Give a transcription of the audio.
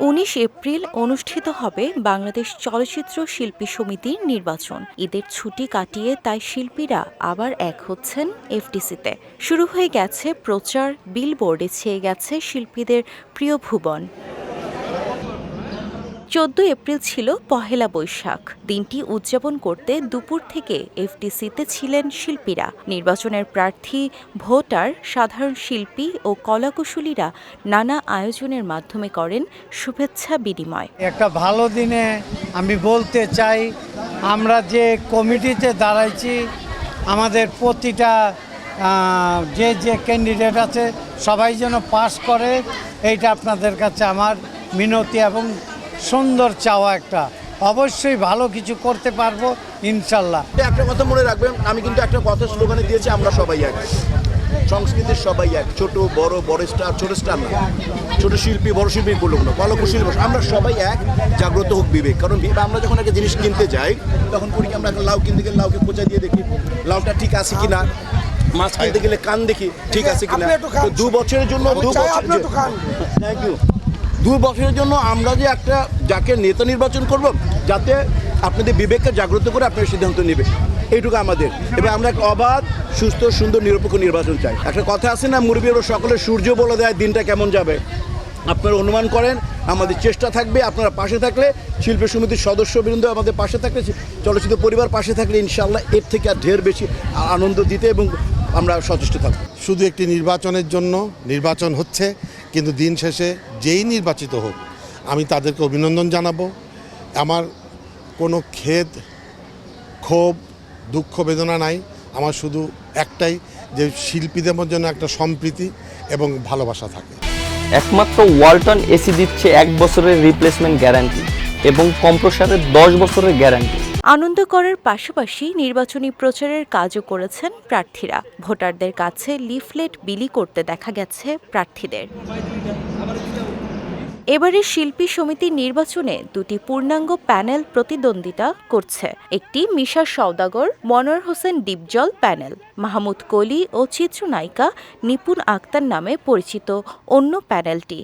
উনিশ এপ্রিল অনুষ্ঠিত হবে বাংলাদেশ চলচ্চিত্র শিল্পী সমিতির নির্বাচন। ঈদের ছুটি কাটিয়ে তাই শিল্পীরা আবার এক হচ্ছেন এফটিসিতে শুরু হয়ে গেছে প্রচার বিলবোর্ডে ছেয়ে গেছে শিল্পীদের প্রিয় ভুবন। চোদ্দ এপ্রিল ছিল পহেলা বৈশাখ। দিনটি উদযাপন করতে দুপুর থেকে এফটিসিতে ছিলেন শিল্পীরা। নির্বাচনের প্রার্থী, ভোটার, সাধারণ শিল্পী ও কলাকুশলীরা নানা আয়োজনের মাধ্যমে করেন শুভেচ্ছা বিনিময়। একটা ভালো দিনে আমি বলতে চাই, আমরা যে কমিটিতে দাঁড়াইছি, আমাদের প্রতিটা যে যে ক্যান্ডিডেট আছে, সবাই যেন পাস করে, এইটা আপনাদের কাছে আমার মিনতি এবং সুন্দর চাওয়া একটা। অবশ্যই ভালো কিছু করতে পারব ইনশাল্লাহ। একটা কথা মনে রাখবেন আমি কিন্তু একটা কথা স্লোগানে দিয়েছি আমরা সবাই এক। সংস্কৃতির সবাই এক ছোট বড় বড় স্টার ছোট স্টার না। ছোট শিল্পী বড় শিল্পী বলুক না কলকুশলী বসে আমরা সবাই এক জাগ্রত হোক বিবেক। কারণ বিবে- আমরা যখন একটা জিনিস কিনতে যাই তখন করি আমরা একটা লাউ কিনতে গেলে লাউকে খোঁচা দিয়ে দেখি লাউটা ঠিক আছে কিনা মাছ কিনতে গেলে কান দেখি ঠিক আছে কিনা। তো দু বছরের জন্য দু বছর থ্যাংক ইউ দু বছরের জন্য আমরা যে একটা যাকে নেতা নির্বাচন করব, যাতে আপনাদের বিবেককে জাগ্রত করে আপনার সিদ্ধান্ত নেবে। এইটুকু আমাদের। এবার আমরা একটা অবাধ, সুস্থ, সুন্দর, নিরপেক্ষ নির্বাচন চাই। একটা কথা আছে না মুরব্বীরা সকলে সূর্য বলে দেয়, দিনটা কেমন যাবে? আপনারা অনুমান করেন, আমাদের চেষ্টা থাকবে, আপনারা পাশে থাকলে শিল্পী সমিতির সদস্য সদস্যবৃন্দ আমাদের পাশে থাকলে, চলচ্চিত্র পরিবার পাশে থাকলে ইনশাল্লাহ এর থেকে আর ঢের বেশি আনন্দ দিতে এবং আমরা সচেষ্ট থাকব। শুধু একটি নির্বাচনের জন্য, নির্বাচন হচ্ছে কিন্তু দিন শেষে যেই নির্বাচিত হোক, আমি তাদেরকে অভিনন্দন জানাব। আমার কোনো খেদ ক্ষোভ, দুঃখ, বেদনা নাই। আমার শুধু একটাই যে শিল্পীদের যেন একটা সম্প্রীতি এবং ভালোবাসা থাকে। একমাত্র ওয়ালটন এসি দিচ্ছে এক বছরের রিপ্লেসমেন্ট গ্যারান্টি এবং কম্প্রসারের দশ বছরের গ্যারান্টি আনন্দ করার পাশাপাশি নির্বাচনী প্রচারের কাজও করেছেন প্রার্থীরা। ভোটারদের কাছে লিফলেট বিলি করতে দেখা গেছে প্রার্থীদের। এবারে শিল্পী সমিতির নির্বাচনে দুটি পূর্ণাঙ্গ প্যানেল প্রতিদ্বন্দ্বিতা করছে। একটি মিশা সওদাগর, মনোয়ার হোসেন ডিপজল প্যানেল। মাহমুদ কলি ও চিত্রনায়িকা নিপুণ আক্তার নামে পরিচিত অন্য প্যানেলটি।